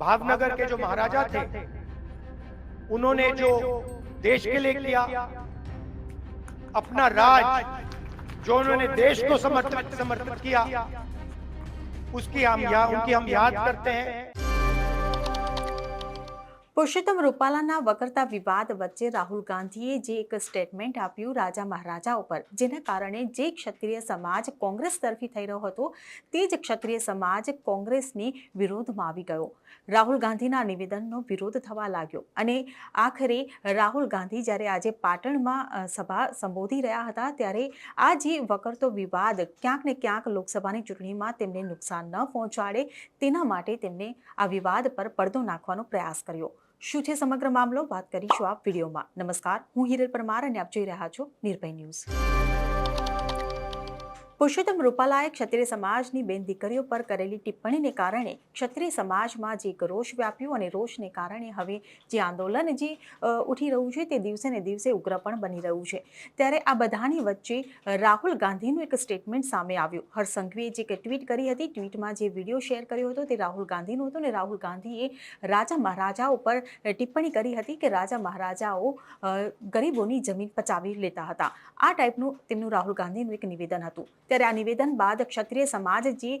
भावनगर के जो महाराजा थे उन्होंने जो देश के लिए किया अपना राज जो उन्होंने देश को समर्पित समर्पित किया उसकी हम या, उनकी हम याद करते हैं। પુરુષોત્તમ રૂપાલાના વકરતા વિવાદ વચ્ચે રાહુલ ગાંધીએ જે એક સ્ટેટમેન્ટ આપ્યું રાજા મહારાજા ઉપર, જેના કારણે જે ક્ષત્રિય સમાજ કોંગ્રેસ તરફી થઈ રહ્યો હતો, તે જ ક્ષત્રિય સમાજ કોંગ્રેસની વિરોધમાં આવી ગયો. રાહુલ ગાંધીના નિવેદનનો વિરોધ થવા લાગ્યો અને આખરે રાહુલ ગાંધી જ્યારે આજે પાટણમાં સભા સંબોધી રહ્યા હતા, ત્યારે આ જે વકરતો વિવાદ ક્યાંક ને ક્યાંક લોકસભાની ચૂંટણીમાં તેમને નુકસાન ન પહોંચાડે, તેના માટે તેમને આ વિવાદ પર પડદો નાખવાનો પ્રયાસ કર્યો. શું છે સમગ્ર મામલો? વાત કરીશું આ વિડીયોમાં. નમસ્કાર, હું હિરલ પરમાર અને આપ જોઈ રહ્યા છો નિર્ભય ન્યૂઝ. પુરુષોત્તમ રૂપાલાએ ક્ષત્રિય સમાજની બેન દીકરીઓ પર કરેલી ટિપ્પણીને કારણે ક્ષત્રિય સમાજમાં જે એક રોષ વ્યાપ્યો અને રોષને કારણે હવે જે આંદોલન જે ઉઠી રહ્યું છે તે દિવસે ને દિવસે ઉગ્ર પણ બની રહ્યું છે. ત્યારે આ બધાની વચ્ચે રાહુલ ગાંધીનું એક સ્ટેટમેન્ટ સામે આવ્યું. હરસંઘવીએ જે કે ટ્વીટ કરી હતી, ટ્વીટમાં જે વીડિયો શેર કર્યો હતો તે રાહુલ ગાંધીનો હતો અને રાહુલ ગાંધીએ રાજા મહારાજાઓ પર ટિપ્પણી કરી હતી કે રાજા મહારાજાઓ ગરીબોની જમીન પચાવી લેતા હતા. આ ટાઈપનું તેમનું રાહુલ ગાંધીનું એક નિવેદન હતું. ત્યારે આ નિવેદન બાદ ક્ષત્રિય સમાજ જે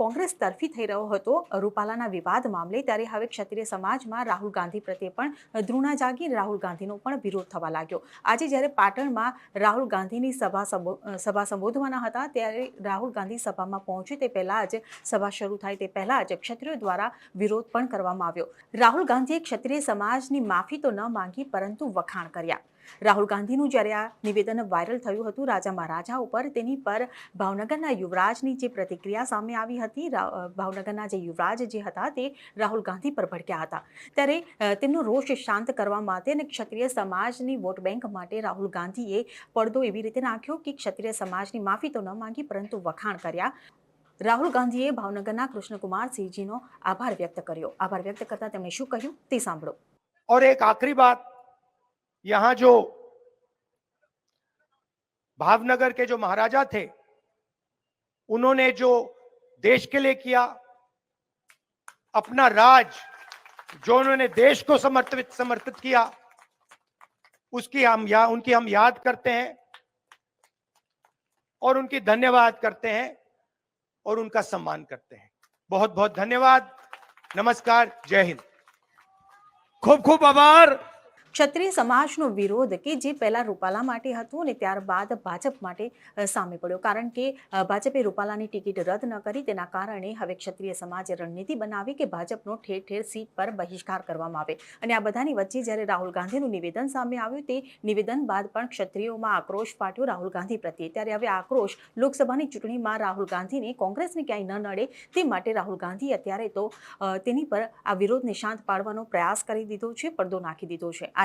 કોંગ્રેસ તરફી થઈ રહ્યો હતો, રૂપાલાના વિવાદ મામલે ત્યારે હવે ક્ષત્રિય સમાજમાં રાહુલ ગાંધી પ્રત્યે પણ ધૃણા જાગી રાહુલ ગાંધીનો પણ વિરોધ થવા લાગ્યો. આજે જ્યારે પાટણમાં રાહુલ ગાંધીની સભા સભા સંબોધવાના હતા, ત્યારે રાહુલ ગાંધી સભામાં પહોંચે તે પહેલાં જ સભા શરૂ થાય તે પહેલાં જ ક્ષત્રિયો દ્વારા વિરોધ પણ કરવામાં આવ્યો. રાહુલ ગાંધીએ ક્ષત્રિય સમાજની માફી તો ન માંગી, પરંતુ વખાણ કર્યા. રાહુલ ગાંધીનું જ્યારે આ નિવેદન વાયરલ થયું હતું રાજા મહારાજા ઉપર તેની પર ભાવનગરના યુવરાજની જે પ્રતિક્રિયા સામે આવી હતી રા- અ, ભાવનગરના જે યુવરાજ જે હતા તે રાહુલ ગાંધી પર ભડક્યા હતા ત્યારે અ, તેમનો રોષ શાંત કરવા માટે અને ક્ષત્રિય સમાજની વોટ બેંક માટે રાહુલ ગાંધીએ પડદો એવી રીતે નાખ્યો કે ક્ષત્રિય સમાજની માફી તો ન માંગી પરંતુ વખાણ કર્યા રાહુલ ગાંધીએ ભાવનગરના કૃષ્ણકુમાર સિંહજીનો આભાર વ્યક્ત કર્યો આભાર વ્યક્ત કરતા તેમણે શું કહ્યું તે સાંભળો और एक आखिरी बात यहाँ जो भावनगर के जो महाराजा थे, उन्होंने जो देश के लिए किया, अपना राज जो उन्होंने देश को समर्पित समर्पित किया, उसकी हम या, उनकी हम याद करते हैं और उनकी धन्यवाद करते हैं और उनका सम्मान करते हैं। बहुत बहुत धन्यवाद। नमस्कार। जय हिंद। खूब खूब आभार। ક્ષત્રિય સમાજનો વિરોધ કે જે પહેલા રૂપાલા માટે હતું અને ત્યારબાદ ભાજપ માટે સામે પડ્યો. કારણ કે ભાજપે રૂપાલાની ટિકિટ રદ ન કરી. તેના કારણે હવે ક્ષત્રિય સમાજે રણનીતિ બનાવી કે ભાજપનો ઠેર ઠેર સીટ પર બહિષ્કાર કરવામાં આવે. અને આ બધાની વચ્ચે જ્યારે રાહુલ ગાંધીનું નિવેદન સામે આવ્યું, તે નિવેદન બાદ પણ ક્ષત્રિયોમાં આક્રોશ ફાટ્યો રાહુલ ગાંધી પ્રત્યે. ત્યારે હવે આક્રોશ લોકસભાની ચૂંટણીમાં રાહુલ ગાંધીને કોંગ્રેસને ક્યાંય ન નડે, તે માટે રાહુલ ગાંધી અત્યારે તો તેની પર આ વિરોધને શાંત પાડવાનો પ્રયાસ કરી દીધો છે, પડદો નાખી દીધો છે. આ